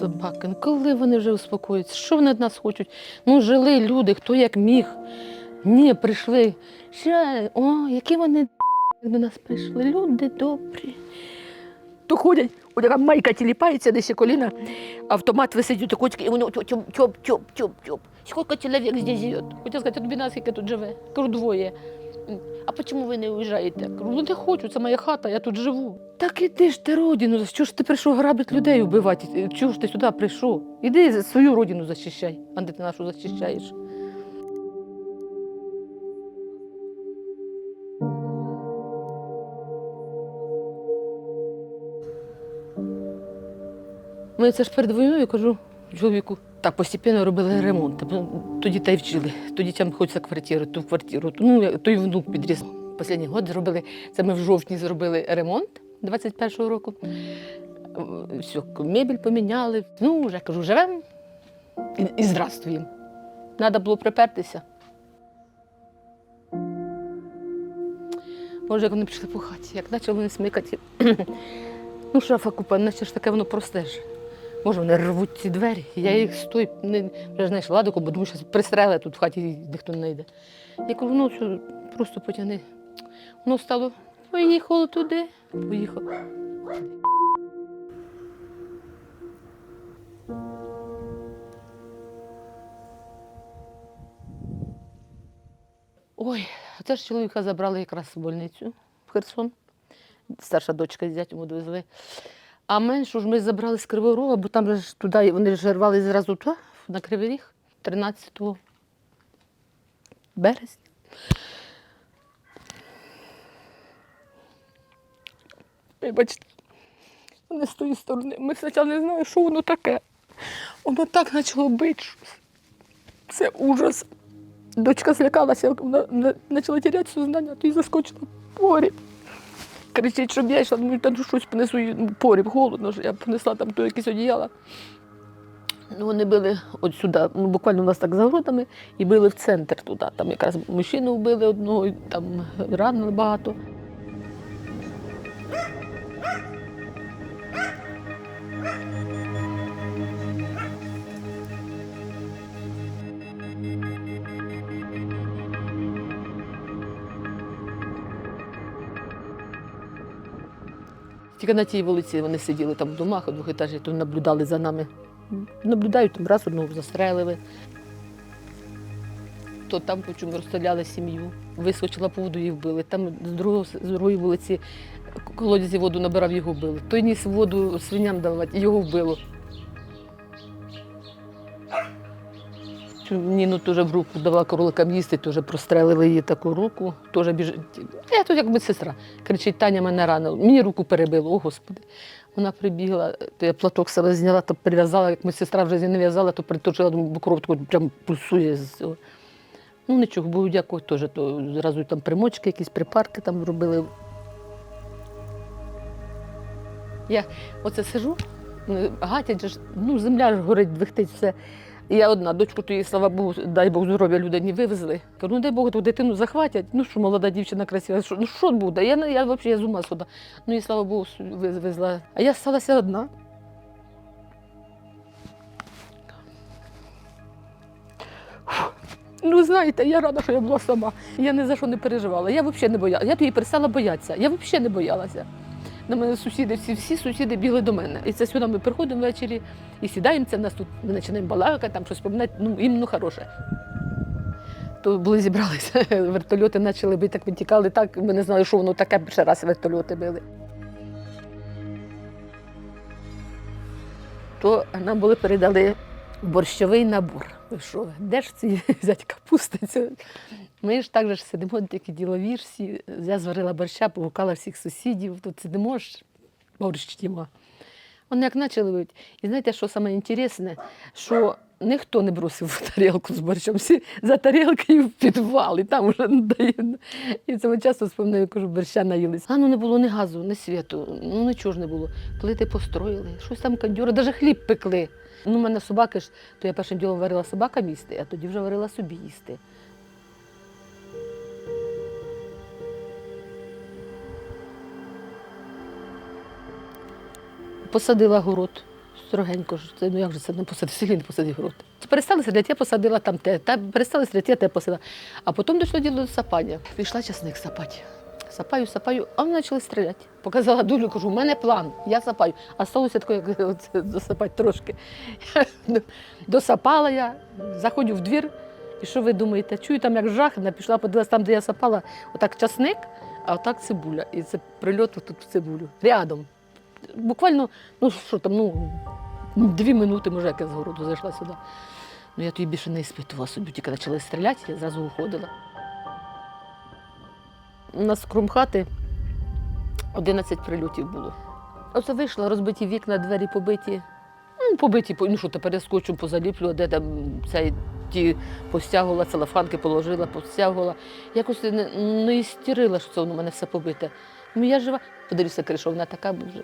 собаки. Ну, коли вони вже успокоються? Що вони від нас хочуть? Ну, жили люди, хто як міг. Ні, прийшли. Ще, о, які вони до нас прийшли. Люди добрі. То ходять, от яка майка тіліпається, десь коліна, автомат висить у такочки, і вони тьоп, тьоп, тьоп, тьоп, тьоп, тьоп. Скільки чоловік здесь живе? Хотів сказати, тобі нас скільки тут живе? Кажу, двоє. А чому ви не уїжджаєте? Кажу, ну не хочу, це моя хата, я тут живу. Так іди ж ти родину, чого ж ти прийшов грабити людей вбивати? Чого ж ти сюди прийшов? Іди свою родину захищай, а не ти нашу захищаєш. Ми це ж перед війною кажу чоловіку. Так, постійно робили ремонт. То дітей вчили, то дітям хочеться квартиру, ту квартиру. Ну, той внук підріс. Останній год зробили, це ми в жовтні зробили ремонт 21-го року. Все, мебель поміняли. Ну, вже кажу, живемо і, і здравствуємо. Треба було припертися. Боже, як вони пішли по хаті, як почали вони смикати. ну, шафа купа, наче ж таке воно просте ж. Може, вони рвуть ці двері. Я їх стой, не, вже ж знайшла до бо думаю, що пристрели тут в хаті ніхто не знайде. Я кажу, ну що, просто потягни. Воно стало, поїхало туди, поїхало. Ой, це ж чоловіка забрали якраз в больницю в Херсон. Старша дочка з зятем відвезли. А меншу ж ми забрали з Кривого Рога, бо там ж туди вони ж рвали зразу туди, на Кривий Ріг, 13 березня. Вибачте, вони з тої сторони. Ми спочатку не знали, що воно таке. Воно так почало бити. Це ужас. Дочка злякалася, вона почала теряти сознання, то й заскочила в поріб. Кричить, щоб я йшла, ну щось понесу ну, поріб, холодно, що я понесла там то якісь одіяла. Ну, вони били от сюди, ну, буквально у нас так за городами, і били в центр туди. Там якраз мужчину вбили одного, там ранили багато. Тільки на тій вулиці вони сиділи там в домах, у двохетажі, то наблюдали за нами. Наблюдають, там раз одного застрелили. То там почому розстріляли сім'ю, вискочила по воду і вбили. Там з, другого, з другої вулиці колодязі воду набирав, його вбили. Той ніс воду свиням давати, його вбило. Ніну теж в руку дала кроликам їсти, теж прострелили її таку руку, теж біжить. Я тут як медсестра. Кричить, Таня мене ранила. Мені руку перебило, о Господи. Вона прибігла, то я платок себе зняла, то прив'язала, як медсестра вже не в'язала, то приточила, бо кров прям пульсує. Ну нічого, Богу дякую, теж то зразу там примочки, якісь припарки там робили. Я оце сижу, гатять ну, земля ж горить, двихтить все. Я одна, дочку тої, слава Богу, дай Бог здоров'я людині вивезли. Кажу, ну дай Бог, ту дитину захватять. Ну що, молода дівчина красива, що, ну що буде? Я, я взагалі я з ума сюди. Ну і слава Богу, вивезла. А я сталася одна. Ну, знаєте, я рада, що я була сама. Я ні за що не переживала. Я взагалі не боялася. Я тоді перестала боятися. Я взагалі не боялася. На мене сусіди, всі, всі сусіди бігли до мене. І це сюди ми приходимо ввечері і сідаємо, це в нас тут ми починаємо балакати, там щось пам'ятати, ну іменно хороше. То були зібралися, вертольоти почали бити, так витікали, так ми не знали, що воно таке перший раз вертольоти били. То нам були передали борщовий набор. Що, де ж ці взяти капусти? Це- Ми ж так же ж сидимо, такі ділові. Я зварила борща, погукала всіх сусідів, тут сидимо ж, борщ їмо. Вони як почали бити. І знаєте, що саме інтересне, що ніхто не бросив тарілку з борщом, всі за тарілки і в підвал, і там вже не дає. І цього часу вспоминаю, кажу, борща наїлися. А ну не було ні газу, ні світу, ну нічого ж не було. Плити построїли, щось там кондюри, навіть хліб пекли. Ну, у мене собаки ж, то я першим ділом варила собакам їсти, а тоді вже варила собі їсти. Посадила город, строгенько ж. Ну як же це не посадив, селі не посадив грот. Перестали сидіти, я посадила там те, та перестали сидіти, я те посадила. А потім дійшло діло до сапання. Пішла часник сапати. Сапаю, сапаю, а вони почали стріляти. Показала дулю, кажу, у мене план, я сапаю. А сталося таке, як оце, досапати трошки. Досапала я, заходжу в двір, і що ви думаєте? Чую там, як жахне, пішла, подивилася там, де я сапала, отак часник, а отак цибуля. І це прильот тут в цибулю. Рядом. Буквально, ну що там, ну, дві минути, може, як я з городу зайшла сюди. Ну я тоді більше не іспитувала собі, тільки почали стріляти, я зразу уходила. У нас крім хати 11 прильотів було. Оце вийшла, розбиті вікна, двері побиті. Ну, побиті, ну що тепер скотчем позаліплювала, де там цей, ті постягувала, целофанки положила, постягувала. Якось не, не істерила, що це воно мене все побите. Ну я жива, подивлюся, криша, вона така вже.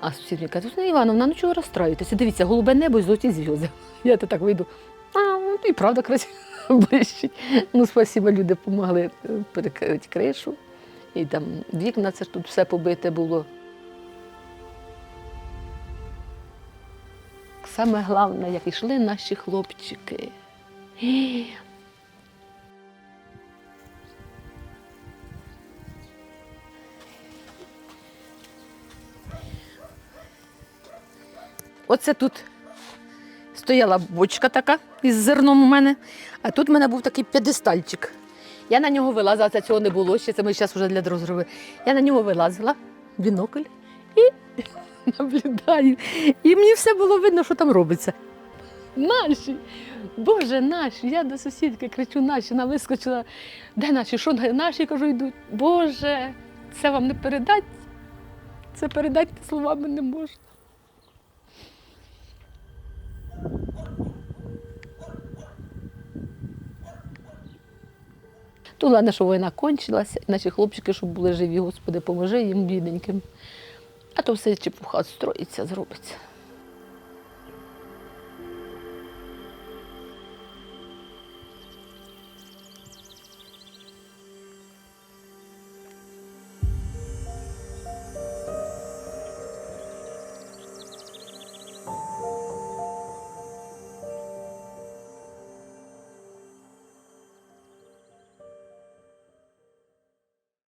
А сусід мені каже, ну, Івановна, ну чого розстраюєтеся? Дивіться, голубе небо і золоті зв'язки. Я то так вийду. А, ну і правда красиво блищить. Ну, спасибо, люди допомогли е, перекрити кришу. І там вікна, це ж тут все побите було. Саме головне, як йшли наші хлопчики. Оце тут стояла бочка така із зерном у мене, а тут в мене був такий п'єдестальчик. Я на нього вилазила, це цього не було ще, це ми зараз вже для дров зробили. Я на нього вилазила, бінокль і наблюдаю. І мені все було видно, що там робиться. Наші, Боже, наші. Я до сусідки кричу, наші, вона вискочила. Де наші? Що наші? Кажу, йдуть. Боже, це вам не передать. Це передати словами не можна. То головне, що війна кончилася, і наші хлопчики, щоб були живі, Господи, поможи їм бідненьким. А то все чепуха строїться, зробиться.